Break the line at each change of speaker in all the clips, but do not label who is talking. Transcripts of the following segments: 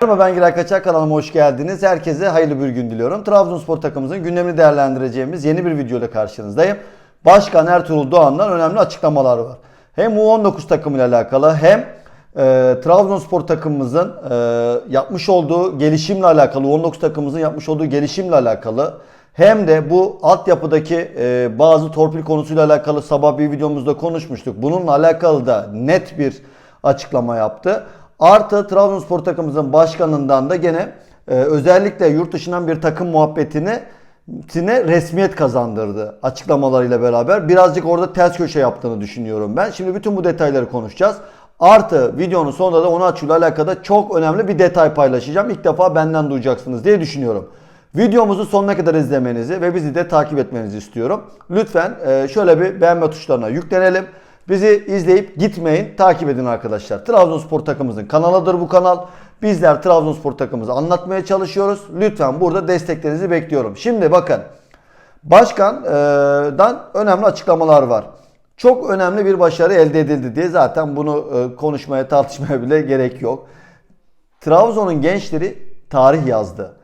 Merhaba ben Giray Kaçak kanalıma hoş geldiniz. Herkese hayırlı bir gün diliyorum. Trabzonspor takımımızın gündemini değerlendireceğimiz yeni bir videoyla karşınızdayım. Başkan Ertuğrul Doğan'dan önemli açıklamalar var. Hem U19 takımıyla alakalı hem e, Trabzonspor takımımızın e, yapmış olduğu gelişimle alakalı, U19 takımımızın yapmış olduğu gelişimle alakalı hem de bu altyapıdaki e, bazı torpil konusuyla alakalı sabah bir videomuzda konuşmuştuk. Bununla alakalı da net bir açıklama yaptı. Artı Trabzonspor takımımızın başkanından da gene e, özellikle yurt dışından bir takım muhabbetini sine resmiyet kazandırdı açıklamalarıyla beraber. Birazcık orada ters köşe yaptığını düşünüyorum ben. Şimdi bütün bu detayları konuşacağız. Artı videonun sonunda da onu açıyla alakalı çok önemli bir detay paylaşacağım. İlk defa benden duyacaksınız diye düşünüyorum. Videomuzu sonuna kadar izlemenizi ve bizi de takip etmenizi istiyorum. Lütfen e, şöyle bir beğenme tuşlarına yüklenelim. Bizi izleyip gitmeyin, takip edin arkadaşlar. Trabzonspor takımımızın kanalıdır bu kanal. Bizler Trabzonspor takımımızı anlatmaya çalışıyoruz. Lütfen burada desteklerinizi bekliyorum. Şimdi bakın. Başkan'dan önemli açıklamalar var. Çok önemli bir başarı elde edildi diye zaten bunu e, konuşmaya tartışmaya bile gerek yok. Trabzon'un gençleri tarih yazdı.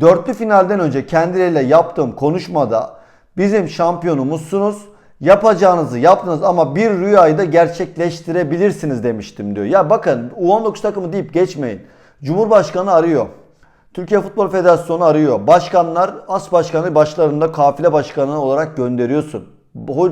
Dörtlü finalden önce kendileriyle yaptığım konuşmada bizim şampiyonumuzsunuz. Yapacağınızı yaptınız ama bir rüyayı da gerçekleştirebilirsiniz demiştim diyor. Ya bakın U19 takımı deyip geçmeyin. Cumhurbaşkanı arıyor. Türkiye Futbol Federasyonu arıyor. Başkanlar as başkanı başlarında kafile başkanı olarak gönderiyorsun.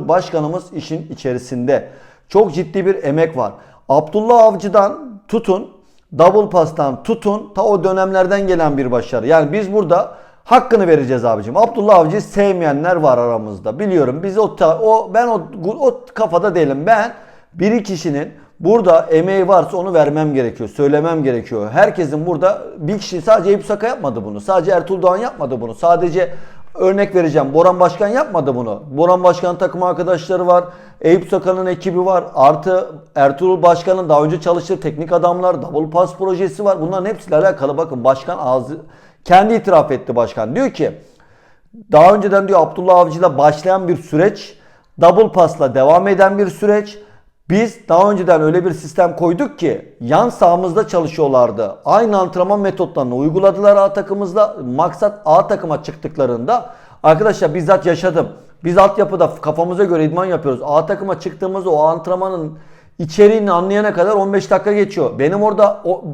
Başkanımız işin içerisinde. Çok ciddi bir emek var. Abdullah Avcı'dan tutun, double pass'tan tutun ta o dönemlerden gelen bir başarı. Yani biz burada hakkını vereceğiz abicim. Abdullah Avcı'yı sevmeyenler var aramızda. Biliyorum biz o, o ben o, o kafada değilim. Ben bir kişinin burada emeği varsa onu vermem gerekiyor. Söylemem gerekiyor. Herkesin burada bir kişi sadece Eyüp Saka yapmadı bunu. Sadece Ertuğrul Doğan yapmadı bunu. Sadece örnek vereceğim. Boran Başkan yapmadı bunu. Boran Başkan takım arkadaşları var. Eyüp Saka'nın ekibi var. Artı Ertuğrul Başkan'ın daha önce çalıştığı teknik adamlar, double pass projesi var. Bunların hepsiyle alakalı bakın başkan ağzı kendi itiraf etti başkan. Diyor ki daha önceden diyor Abdullah Avcı'da başlayan bir süreç, double pass'la devam eden bir süreç. Biz daha önceden öyle bir sistem koyduk ki yan sahamızda çalışıyorlardı. Aynı antrenman metotlarını uyguladılar A takımımızda. Maksat A takıma çıktıklarında arkadaşlar bizzat yaşadım. Biz altyapıda kafamıza göre idman yapıyoruz. A takıma çıktığımızda o antrenmanın içeriğini anlayana kadar 15 dakika geçiyor. Benim orada o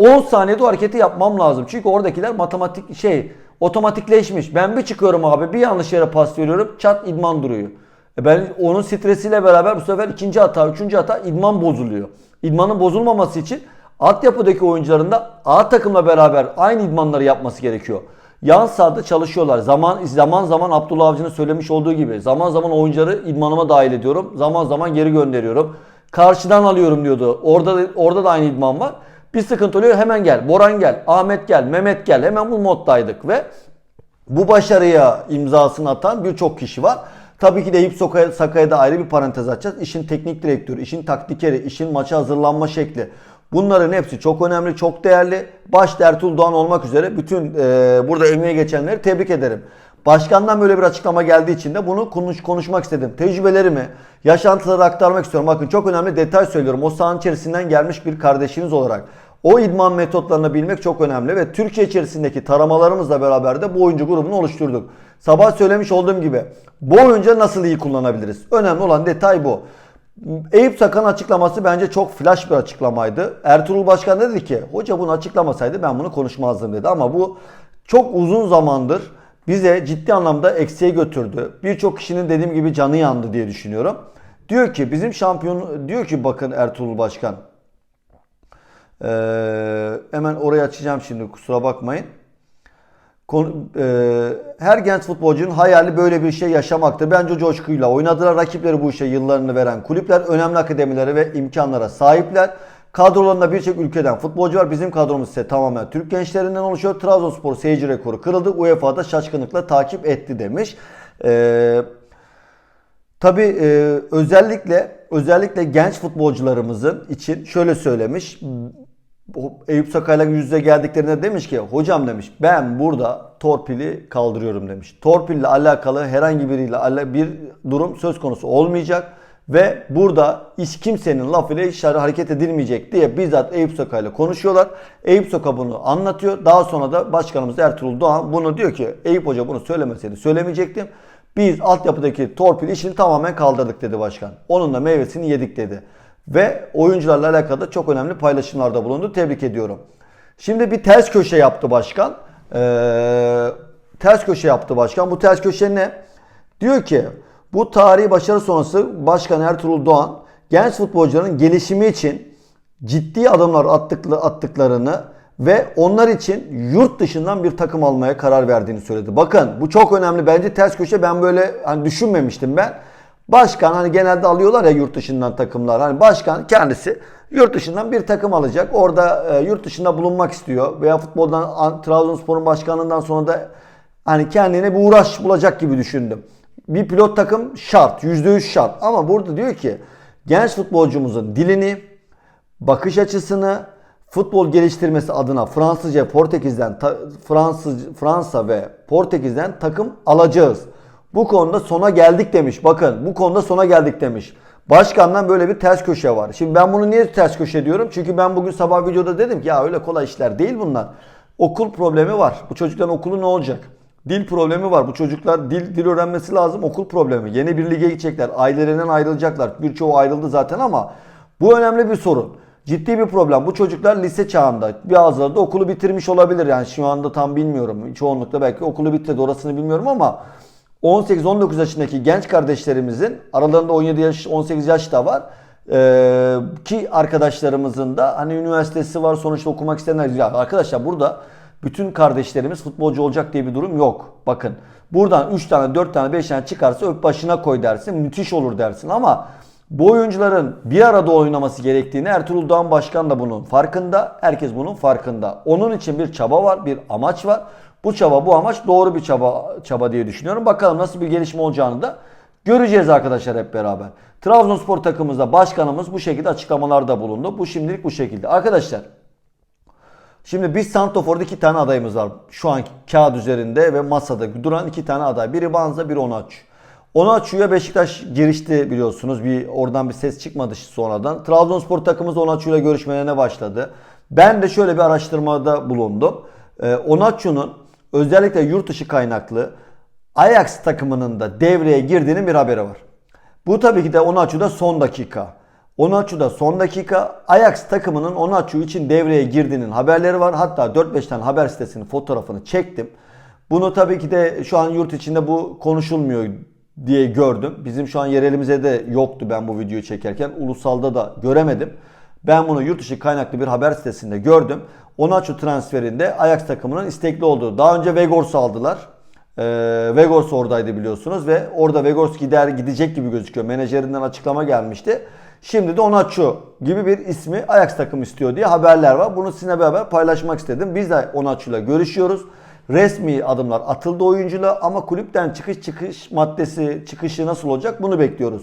10 saniyede o hareketi yapmam lazım. Çünkü oradakiler matematik şey otomatikleşmiş. Ben bir çıkıyorum abi bir yanlış yere pas veriyorum çat idman duruyor. E ben onun stresiyle beraber bu sefer ikinci hata, üçüncü hata idman bozuluyor. İdmanın bozulmaması için altyapıdaki oyuncuların da A takımla beraber aynı idmanları yapması gerekiyor. Yan sahada çalışıyorlar. Zaman zaman zaman Abdullah Avcı'nın söylemiş olduğu gibi zaman zaman oyuncuları idmanıma dahil ediyorum. Zaman zaman geri gönderiyorum. Karşıdan alıyorum diyordu. Orada da, orada da aynı idman var. Bir sıkıntı oluyor hemen gel. Boran gel, Ahmet gel, Mehmet gel. Hemen bu moddaydık ve bu başarıya imzasını atan birçok kişi var. Tabii ki de Sakaya, Sakaya da ayrı bir parantez açacağız. İşin teknik direktörü, işin taktikeri, işin maça hazırlanma şekli. Bunların hepsi çok önemli, çok değerli. Başta Ertuğrul Doğan olmak üzere bütün e, burada emeğe geçenleri tebrik ederim. Başkandan böyle bir açıklama geldiği için de bunu konuş, konuşmak istedim. Tecrübelerimi, yaşantıları aktarmak istiyorum. Bakın çok önemli detay söylüyorum. O sahanın içerisinden gelmiş bir kardeşiniz olarak. O idman metotlarını bilmek çok önemli ve Türkiye içerisindeki taramalarımızla beraber de bu oyuncu grubunu oluşturduk. Sabah söylemiş olduğum gibi bu oyuncu nasıl iyi kullanabiliriz? Önemli olan detay bu. Eyüp Sakan açıklaması bence çok flash bir açıklamaydı. Ertuğrul Başkan dedi ki hoca bunu açıklamasaydı ben bunu konuşmazdım dedi ama bu çok uzun zamandır bize ciddi anlamda eksiğe götürdü. Birçok kişinin dediğim gibi canı yandı diye düşünüyorum. Diyor ki bizim şampiyon diyor ki bakın Ertuğrul Başkan ee, hemen orayı açacağım şimdi kusura bakmayın. Konu- e, her genç futbolcunun hayali böyle bir şey yaşamaktır. Bence coşkuyla oynadılar. Rakipleri bu işe yıllarını veren kulüpler önemli akademilere ve imkanlara sahipler. Kadrolarında birçok ülkeden futbolcu var. Bizim kadromuz ise tamamen Türk gençlerinden oluşuyor. Trabzonspor seyirci rekoru kırıldı. UEFA'da şaşkınlıkla takip etti demiş. Eee Tabii e, özellikle özellikle genç futbolcularımızın için şöyle söylemiş. Eyüp Sakay'la yüz yüze geldiklerinde demiş ki hocam demiş ben burada torpili kaldırıyorum demiş. Torpille alakalı herhangi biriyle bir durum söz konusu olmayacak Ve burada hiç kimsenin lafıyla hiç hareket edilmeyecek diye bizzat Eyüp Soka ile konuşuyorlar. Eyüp Soka bunu anlatıyor. Daha sonra da başkanımız Ertuğrul Doğan bunu diyor ki Eyüp Hoca bunu söylemeseydi söylemeyecektim. Biz altyapıdaki torpil işini tamamen kaldırdık dedi başkan. Onun da meyvesini yedik dedi. Ve oyuncularla alakalı çok önemli paylaşımlarda bulundu. Tebrik ediyorum. Şimdi bir ters köşe yaptı başkan. Ee, ters köşe yaptı başkan. Bu ters köşe ne? Diyor ki bu tarihi başarı sonrası Başkan Ertuğrul Doğan genç futbolcuların gelişimi için ciddi adımlar attıklı, attıklarını ve onlar için yurt dışından bir takım almaya karar verdiğini söyledi. Bakın bu çok önemli. Bence ters köşe ben böyle hani düşünmemiştim ben. Başkan hani genelde alıyorlar ya yurt dışından takımlar. Hani başkan kendisi yurt dışından bir takım alacak. Orada e, yurt dışında bulunmak istiyor. Veya futboldan An- Trabzonspor'un başkanından sonra da hani kendine bir uğraş bulacak gibi düşündüm. Bir pilot takım şart. %100 şart. Ama burada diyor ki genç futbolcumuzun dilini, bakış açısını, futbol geliştirmesi adına Fransızca, Portekiz'den, Fransız, Fransa ve Portekiz'den takım alacağız. Bu konuda sona geldik demiş. Bakın bu konuda sona geldik demiş. Başkandan böyle bir ters köşe var. Şimdi ben bunu niye ters köşe diyorum? Çünkü ben bugün sabah videoda dedim ki ya öyle kolay işler değil bunlar. Okul problemi var. Bu çocukların okulu ne olacak? Dil problemi var. Bu çocuklar dil dil öğrenmesi lazım. Okul problemi. Yeni bir lige gidecekler. Ailelerinden ayrılacaklar. Birçoğu ayrıldı zaten ama bu önemli bir sorun. Ciddi bir problem. Bu çocuklar lise çağında. Bazıları da okulu bitirmiş olabilir. Yani şu anda tam bilmiyorum. Çoğunlukla belki okulu bitirdi. Orasını bilmiyorum ama 18-19 yaşındaki genç kardeşlerimizin aralarında 17 yaş 18 yaş da var. Ee, ki arkadaşlarımızın da hani üniversitesi var sonuçta okumak isteyenler. Ya arkadaşlar burada bütün kardeşlerimiz futbolcu olacak diye bir durum yok. Bakın buradan 3 tane 4 tane 5 tane çıkarsa öp başına koy dersin. Müthiş olur dersin ama bu oyuncuların bir arada oynaması gerektiğini Ertuğrul Doğan Başkan da bunun farkında. Herkes bunun farkında. Onun için bir çaba var, bir amaç var. Bu çaba, bu amaç doğru bir çaba çaba diye düşünüyorum. Bakalım nasıl bir gelişme olacağını da göreceğiz arkadaşlar hep beraber. Trabzonspor takımımızda başkanımız bu şekilde açıklamalarda bulundu. Bu şimdilik bu şekilde. Arkadaşlar Şimdi biz Santofor'da iki tane adayımız var. Şu an kağıt üzerinde ve masada duran iki tane aday. Biri Banza, biri Onaç. Onaçu'ya Beşiktaş girişti biliyorsunuz. Bir oradan bir ses çıkmadı sonradan. Trabzonspor takımımız Onaçu'yla görüşmelerine başladı. Ben de şöyle bir araştırmada bulundum. Ee, Onaçu'nun özellikle yurt dışı kaynaklı Ajax takımının da devreye girdiğinin bir haberi var. Bu tabii ki de Onaçu'da son dakika. Onaçu'da son dakika Ajax takımının Onaçu için devreye girdiğinin haberleri var. Hatta 4-5 tane haber sitesinin fotoğrafını çektim. Bunu tabii ki de şu an yurt içinde bu konuşulmuyor diye gördüm. Bizim şu an yerelimize de yoktu ben bu videoyu çekerken. Ulusalda da göremedim. Ben bunu yurt dışı kaynaklı bir haber sitesinde gördüm. Onaçu transferinde Ajax takımının istekli olduğu. Daha önce Vegors'u aldılar. Ee, Vegors oradaydı biliyorsunuz ve orada Vegors gider gidecek gibi gözüküyor. Menajerinden açıklama gelmişti. Şimdi de Onaçu gibi bir ismi Ajax takım istiyor diye haberler var. Bunu sizinle beraber paylaşmak istedim. Biz de Onaçu'yla görüşüyoruz. Resmi adımlar atıldı oyuncuyla ama kulüpten çıkış çıkış maddesi çıkışı nasıl olacak bunu bekliyoruz.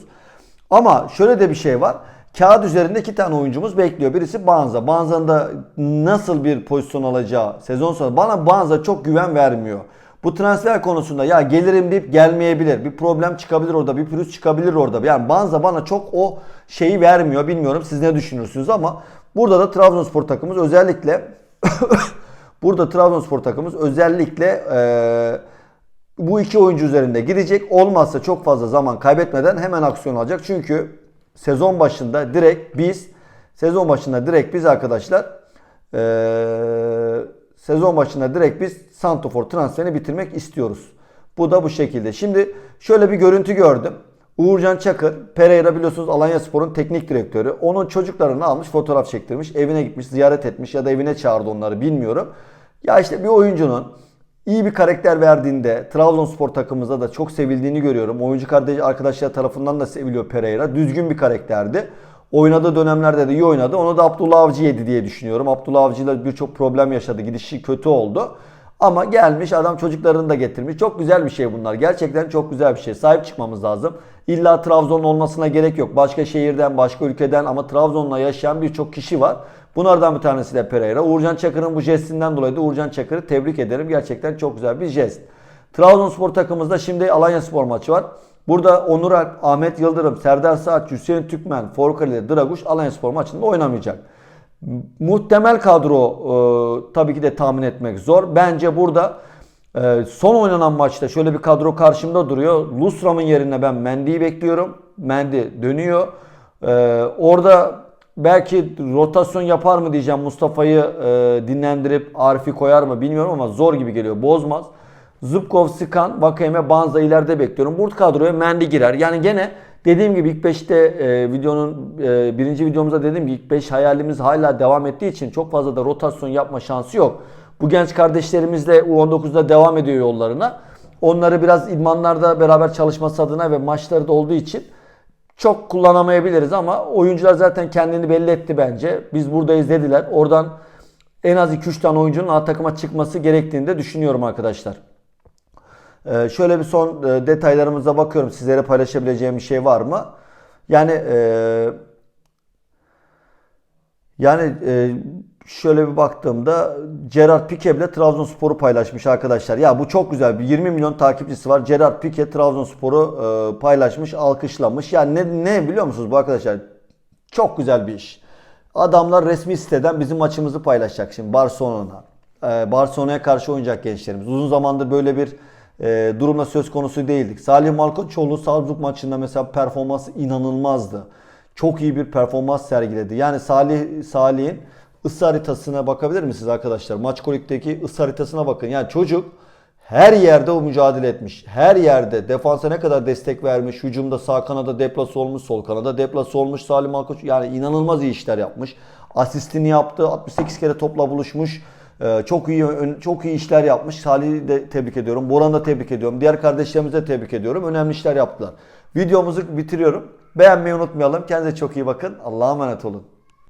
Ama şöyle de bir şey var. Kağıt üzerinde iki tane oyuncumuz bekliyor. Birisi Banza. Banza'nın da nasıl bir pozisyon alacağı sezon sonu. Bana Banza çok güven vermiyor. Bu transfer konusunda ya gelirim deyip gelmeyebilir. Bir problem çıkabilir orada. Bir pürüz çıkabilir orada. Yani Banza bana çok o şeyi vermiyor. Bilmiyorum siz ne düşünürsünüz ama burada da Trabzonspor takımımız özellikle burada Trabzonspor takımımız özellikle eee bu iki oyuncu üzerinde gidecek. Olmazsa çok fazla zaman kaybetmeden hemen aksiyon alacak. Çünkü sezon başında direkt biz sezon başında direkt biz arkadaşlar eee, sezon başında direkt biz Santofor transferini bitirmek istiyoruz. Bu da bu şekilde. Şimdi şöyle bir görüntü gördüm. Uğurcan Çakır, Pereira biliyorsunuz Alanya Spor'un teknik direktörü. Onun çocuklarını almış, fotoğraf çektirmiş, evine gitmiş, ziyaret etmiş ya da evine çağırdı onları bilmiyorum. Ya işte bir oyuncunun iyi bir karakter verdiğinde Trabzonspor takımımızda da çok sevildiğini görüyorum. Oyuncu kardeş arkadaşlar tarafından da seviliyor Pereira. Düzgün bir karakterdi. Oynadığı dönemlerde de iyi oynadı. Onu da Abdullah Avcı yedi diye düşünüyorum. Abdullah Avcı ile birçok problem yaşadı. Gidişi kötü oldu. Ama gelmiş adam çocuklarını da getirmiş. Çok güzel bir şey bunlar. Gerçekten çok güzel bir şey. Sahip çıkmamız lazım. İlla Trabzon olmasına gerek yok. Başka şehirden, başka ülkeden ama Trabzon'la yaşayan birçok kişi var. Bunlardan bir tanesi de Pereira. Uğurcan Çakır'ın bu jestinden dolayı da Uğurcan Çakır'ı tebrik ederim. Gerçekten çok güzel bir jest. Trabzonspor takımımızda şimdi Alanya Spor maçı var. Burada Onur Alp, Ahmet Yıldırım, Serdar Saat, Hüseyin Türkmen, Forkali, Draguş Alanyaspor maçında oynamayacak. Muhtemel kadro e, tabii ki de tahmin etmek zor. Bence burada e, son oynanan maçta şöyle bir kadro karşımda duruyor. Lusram'ın yerine ben Mendy'yi bekliyorum. Mendy dönüyor. E, orada belki rotasyon yapar mı diyeceğim. Mustafa'yı e, dinlendirip Arif'i koyar mı bilmiyorum ama zor gibi geliyor. Bozmaz. Zubkov, Sikan, Vakayeme, Banza ileride bekliyorum. Bu kadroya Mendy girer. Yani gene dediğim gibi ilk 5'te e, videonun e, birinci videomuzda dediğim gibi ilk 5 hayalimiz hala devam ettiği için çok fazla da rotasyon yapma şansı yok. Bu genç kardeşlerimiz de U19'da devam ediyor yollarına. Onları biraz idmanlarda beraber çalışması adına ve maçları da olduğu için çok kullanamayabiliriz ama oyuncular zaten kendini belli etti bence. Biz buradayız dediler. Oradan en az 2-3 tane oyuncunun A takıma çıkması gerektiğini de düşünüyorum arkadaşlar. Ee, şöyle bir son e, detaylarımıza bakıyorum. Sizlere paylaşabileceğim bir şey var mı? Yani e, yani e, şöyle bir baktığımda Gerard Pique bile Trabzonspor'u paylaşmış arkadaşlar. Ya bu çok güzel. Bir 20 milyon takipçisi var. Gerard Pique Trabzonspor'u e, paylaşmış, alkışlamış. Yani ne, ne biliyor musunuz bu arkadaşlar? Çok güzel bir iş. Adamlar resmi siteden bizim maçımızı paylaşacak şimdi Barcelona. Ee, Barcelona'ya karşı oynayacak gençlerimiz. Uzun zamandır böyle bir e, durumda söz konusu değildik. Salih Malkoçoğlu Salzburg maçında mesela performansı inanılmazdı. Çok iyi bir performans sergiledi. Yani Salih Salih'in ısı haritasına bakabilir misiniz arkadaşlar? Maç kolik'teki ısı haritasına bakın. Yani çocuk her yerde o mücadele etmiş. Her yerde defansa ne kadar destek vermiş. Hücumda sağ kanada deplası olmuş, sol kanada deplası olmuş Salim Malkoç. Yani inanılmaz iyi işler yapmış. Asistini yaptı. 68 kere topla buluşmuş. Ee, çok iyi çok iyi işler yapmış. Salih'i de tebrik ediyorum. Boran'ı da tebrik ediyorum. Diğer kardeşlerimizi de tebrik ediyorum. Önemli işler yaptılar. Videomuzu bitiriyorum. Beğenmeyi unutmayalım. Kendinize çok iyi bakın. Allah'a emanet olun.